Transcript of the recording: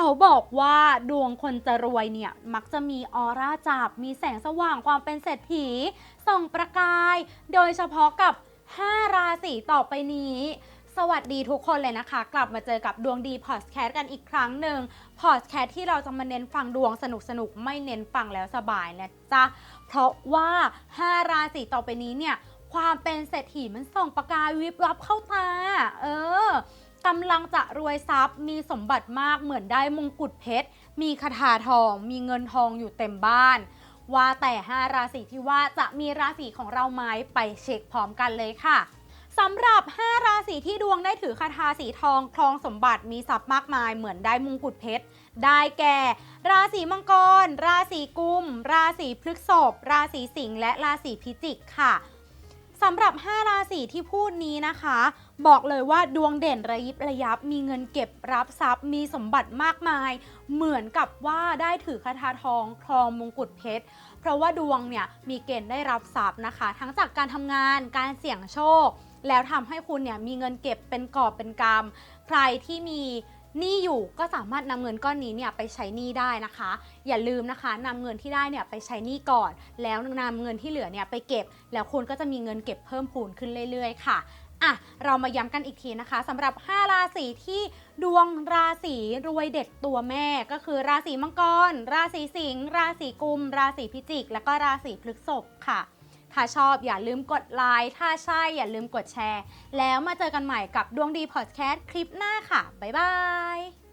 เขาบอกว่าดวงคนจะรวยเนี่ย มักจะมีออร่าจับ มีแสงสว่างความเป็นเศรษฐี ส่องประกาย โดยเฉพาะกับ 5 ราศีต่อไปนี้ สวัสดีทุกคนเลยนะคะ กลับมาเจอกับดวงดีพอดแคสต์กันอีกครั้งหนึ่งพอดแคสต์ที่เราจะมาเน้นฟังดวงสนุกๆไม่เน้นฟังแล้วสบายนะจ๊ะเพราะว่า 5 ราศีต่อไปนี้เนี่ยความเป็นเศรษฐีมันส่องประกายวิบวับเข้าตาเออ กำลังจะรวยทรัพย์ มีสมบัติมากเหมือนได้มงกุฎเพชร มีคาถาทอง มีเงินทองอยู่เต็มบ้าน ว่าแต่5ราศีที่ว่าจะมีราศีของเราไหมไปเช็คพร้อมกันเลยค่ะสำหรับ 5 ราศีที่ดวงได้ถือคาถาสีทองครองสมบัติมีทรัพย์มากมายเหมือนได้มงกุฎเพชร ได้แก่ ราศีมังกร ราศีกุม ราศีพฤษภราศีสิงห์และราศีพิจิกค่ะ สำหรับ 5 ราศีที่พูดนี้นะคะ บอกเลยว่าดวงเด่นระยิบระยับ มีเงินเก็บรับทรัพย์ มีสมบัติมากมาย เหมือนกับว่าได้ถือคาถาทองครองมงกุฎเพชร เพราะว่าดวงเนี่ยมีเกณฑ์ได้รับทรัพย์นะคะ ทั้งจากการทำงานการเสี่ยงโชค แล้วทำให้คุณเนี่ยมีเงินเก็บเป็นกอบเป็นกำใครที่มี หนี้อยู่ก็สามารถนำเงินก้อนนี้เนี่ยไปใช้หนี้ได้นะคะ อย่าลืมนะคะนำเงินที่ได้เนี่ยไปใช้หนี้ก่อน แล้วนำเงินที่เหลือเนี่ยไปเก็บ แล้วคุณก็จะมีเงินเก็บเพิ่มพูนขึ้นเรื่อย ๆ ค่ะอะ เรามาย้ำกันอีกทีนะคะสำหรับ 5 ราศีที่ดวงราศีรวยเด็ดตัวแม่ก็คือราศีมังกร ราศีสิงห์ราศีกุม ราศีพิจิก แล้วก็ราศีพฤษภค่ะ ถ้าชอบอย่าลืมกดไลค์ถ้าใช่อย่าลืมกดแชร์ แล้วมาเจอกันใหม่กับดวงดีพอดแคสต์คลิปหน้าค่ะ บ๊ายบาย